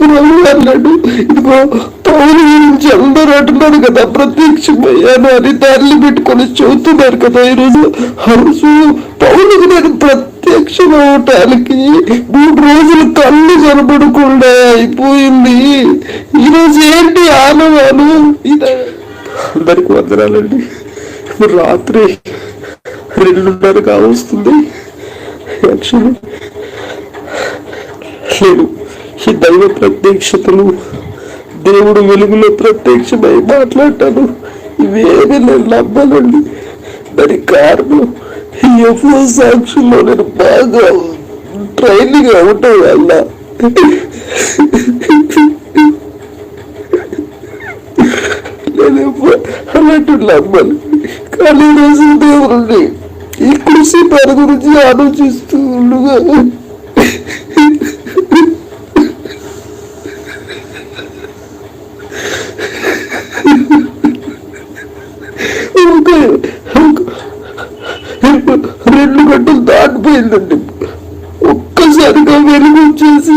ప్రభు ఇదిగో పౌరు గురించి అందరూ అంటున్నారు కదా ప్రత్యక్షమయ్యాను అని దాన్ని పెట్టుకొని చూస్తున్నారు కదా ఈరోజు హౌసు పౌరుకు నేను ప్రత్యక్షం అవటానికి మూడు రోజులు కళ్ళు కనబడకుండా అయిపోయింది. ఈరోజు ఏంటి ఆనవాను ఇది అందరికి వందనాలండి. రాత్రి రెండున్నర కావస్తుంది యాక్చువల్లీ లేదు ఈ దైవ ప్రత్యక్షతలు దేవుడు వెలుగులో ప్రత్యక్షమై మాట్లాడతాను ఇవేమి నేను నమ్మనండి. దాని కారణం ఈ ఎఫ్ఓ సాక్షుల్లో నేను బాగా ట్రైనింగ్ అవటం వల్ల నేను అలాంటి నమ్మను. కానీ రోజు దేవుడిని ఈ కృషి పని గురించి ఆలోచిస్తూ ఉండగా. ఇంకా రెండు గంటలు దాటిపోయిందండి. ఒక్కసారిగా వెలుగు వచ్చేసి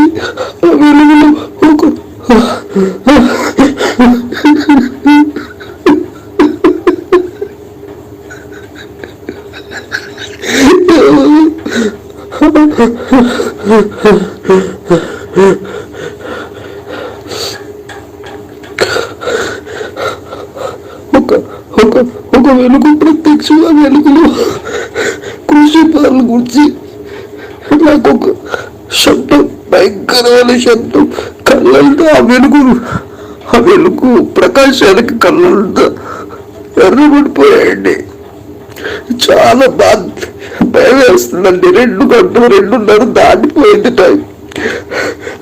ఆ వెలుగులో ఒక ఒక ఒక ఒక వెలుగు ప్రత్యక్షంగా వెలుగులో కృషి పాలన గురించి నాకు ఒక శబ్దం భయంకరమైన శబ్దం కళ్ళతో ఆ వెలుగు ఆ వెలుగు ప్రకాశానికి కళ్ళంతా ఎర్రబడిపోయాయండి. చాలా బాధ భయం వేస్తుందండి. రెండు గంటలు రెండున్నర దాటిపోయింది టైం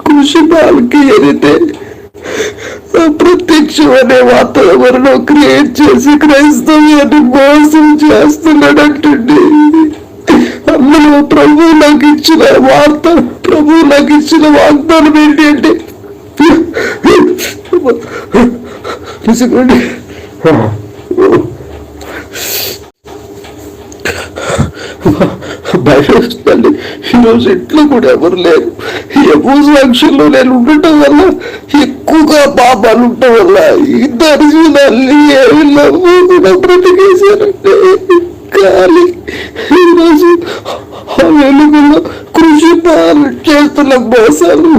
కృషి పాలకి ఏదైతే ప్రత్యక్షం అనే వాతావరణం క్రియేట్ చేసి క్రైస్తవ్యాన్ని మోసం చేస్తున్నాడంటండి. అందులో ప్రభు నాకు ఇచ్చిన వార్త ప్రభు నాకు ఇచ్చిన వాగ్దానం ఏంటి అంటే నిజంగానే ఈరోజు ఇంట్లో కూడా ఎవరు లేరు. ఎవరు సాక్షుల్లో నేను ఉండటం వల్ల ఎక్కువగా పాపాలు ఉండటం వల్ల ఈ దర్శనాన్ని ఏమి కూడా బ్రతికేశారంటే కానీ ఈరోజు వెలుగులో కృషి పాలు చేస్తున్న మోసాలు.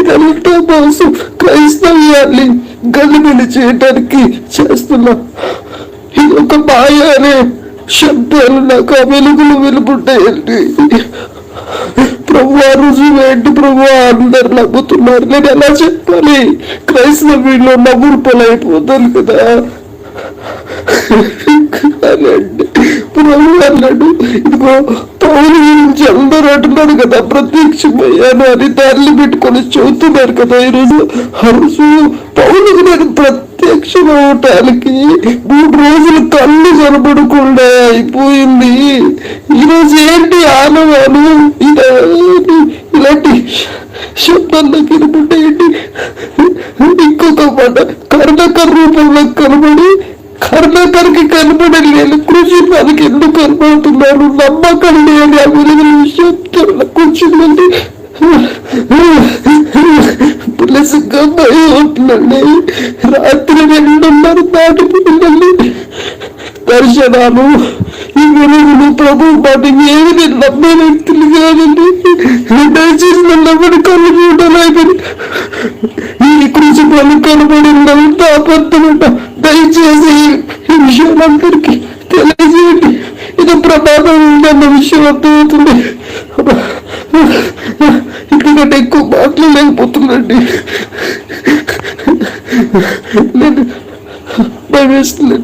ఇదంతా మోసం క్రైస్తవ్యాన్ని గలిబిలి చేయడానికి చేస్తున్న ఇది ఒక మాయ అనే శబ్దాలు నాకు ఆ వెలుగులు వెలుపుంటాయండి ప్రభు రుజువు ఏంటి ప్రభు అందరు నవ్వుతున్నారు. నేను ఎలా చెప్పాలి? క్రైస్తవుల్లో నవ్వులు పొలైపోతాను కదా. అనండి. ప్రభు అన్నాడు. ఇదిగో పౌరు గురించి అందరూ అంటున్నారు కదా. ప్రత్యక్షమయ్యాను అని దాన్ని పెట్టుకొని చెబుతున్నారు కదా ఈరోజు హరుసు పౌరుకు నేను ప్రత్యక్షం అవటానికి మూడు రోజులు కళ్ళు కనబడకుండా అయిపోయింది. ఈరోజు ఏంటి ఆనవాను శబ్దాల్లో కనబడ్డాయండి ఇంకొక మాట కర్ణకర్ రూపంలో కనబడి కర్ణకర్కి కనబడలేదు కృషి మనకి ఎందుకు కనబడుతున్నారు నమ్మకం లేని ఆ విషయం శబ్దంలో కూర్చుందండి. పులసగా భయం రాత్రి రెండున్నర దాటిపోయిందండి. దర్శనాలు వెలుగులు ప్రభు మాట ఏది నేను నమ్మే వ్యక్తులు కాదండి దయచేసి నన్ను ఎవరి కళ్ళు చూడలేదని ఈ కృషి పని కనబడిందంతా అబద్ధమంట దయచేసి ఈ విషయం అందరికీ తెలియజేయండి. ఇది ప్రమాదం ఉందన్న విషయం అర్థమవుతుంది. ఎందుకంటే ఎక్కువ మాట్లాడలేకపోతుందండి నేను భయం వేస్తుంది